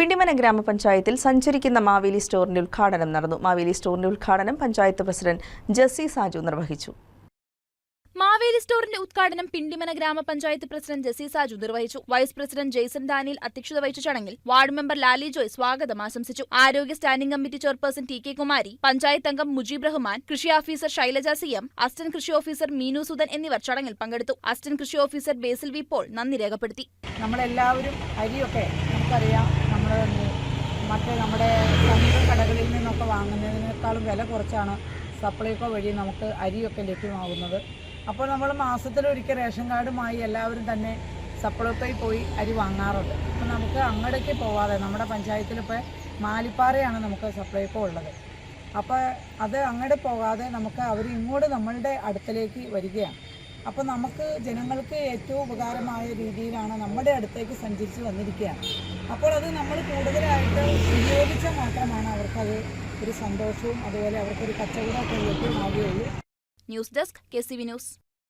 പിണ്ടിമന ഗ്രാമപഞ്ചായത്തിൽ സഞ്ചരിക്കുന്ന മാവേലി സ്റ്റോറിന്റെ ഉദ്ഘാടനം നടന്നു. മാവേലി സ്റ്റോറിന്റെ ഉദ്ഘാടനം പഞ്ചായത്ത് പ്രസിഡന്റ് ജസ്സി സാജു നിർവഹിച്ചു. മാവേലി സ്റ്റോറിന്റെ ഉദ്ഘാടനം പിണ്ടിമന ഗ്രാമപഞ്ചായത്ത് പ്രസിഡന്റ് ജസി സാജു നിർവഹിച്ചു. വൈസ് പ്രസിഡന്റ് ജെയ്സൺ ഡാനിയൽ അധ്യക്ഷത വഹിച്ച ചടങ്ങിൽ വാർഡ് മെമ്പർ ലാലി ജോയ് സ്വാഗതം ആശംസിച്ചു. ആരോഗ്യ standing committee chairperson T K Kumari panchayat അംഗം മുജീബ് റഹ്മാൻ കൃഷി officer Shailaja C M assistant കൃഷി ഓഫീസർ മീനു സുധൻ എന്നിവർ ചടങ്ങിൽ പങ്കെടുത്തു. അസിസ്റ്റന്റ് കൃഷി ഓഫീസർ ബേസിൽ വി പോൾ നന്ദി രേഖപ്പെടുത്തി. നമ്മളെല്ലാവരും അരിയൊക്കെ നമുക്കറിയാം. നമ്മൾ മറ്റേ നമ്മുടെ സ്വന്തം കടകളിൽ നിന്നൊക്കെ വാങ്ങുന്നതിനേക്കാളും വില കുറച്ചാണ് സപ്ലൈകോ വഴി നമുക്ക് അരിയൊക്കെ ലഭ്യമാകുന്നത്. അപ്പോൾ നമ്മൾ മാസത്തിലൊരിക്കൽ റേഷൻ കാർഡുമായി എല്ലാവരും തന്നെ സപ്ലൈകോയിൽ പോയി അരി വാങ്ങാറുണ്ട്. അപ്പോൾ നമുക്ക് അങ്ങടേക്ക് പോവാതെ നമ്മുടെ പഞ്ചായത്തിലിപ്പോൾ മാലിപ്പാറയാണ് നമുക്ക് സപ്ലൈകോ ഉള്ളത്. അപ്പോൾ അത് അങ്ങോട്ട് പോകാതെ നമുക്ക് അവർ ഇങ്ങോട്ട് നമ്മളുടെ അടുത്തിലേക്ക് വരികയാണ്. അപ്പോൾ നമുക്ക് ജനങ്ങൾക്ക് ഏറ്റവും ഉപകാരമായ രീതിയിലാണ് നമ്മുടെ അടുത്തേക്ക് സഞ്ചരിച്ച് വന്നിരിക്കുകയാണ് അപ്പോൾ അത് നമ്മൾ കൂടുതലായിട്ട് ഉപയോഗിച്ചാൽ മാത്രമാണ് അവർക്കത് ഒരു സന്തോഷവും അതുപോലെ അവർക്കൊരു കച്ചവടമൊക്കെ ലഭ്യമാവുകയുള്ളൂ news desk K C V news.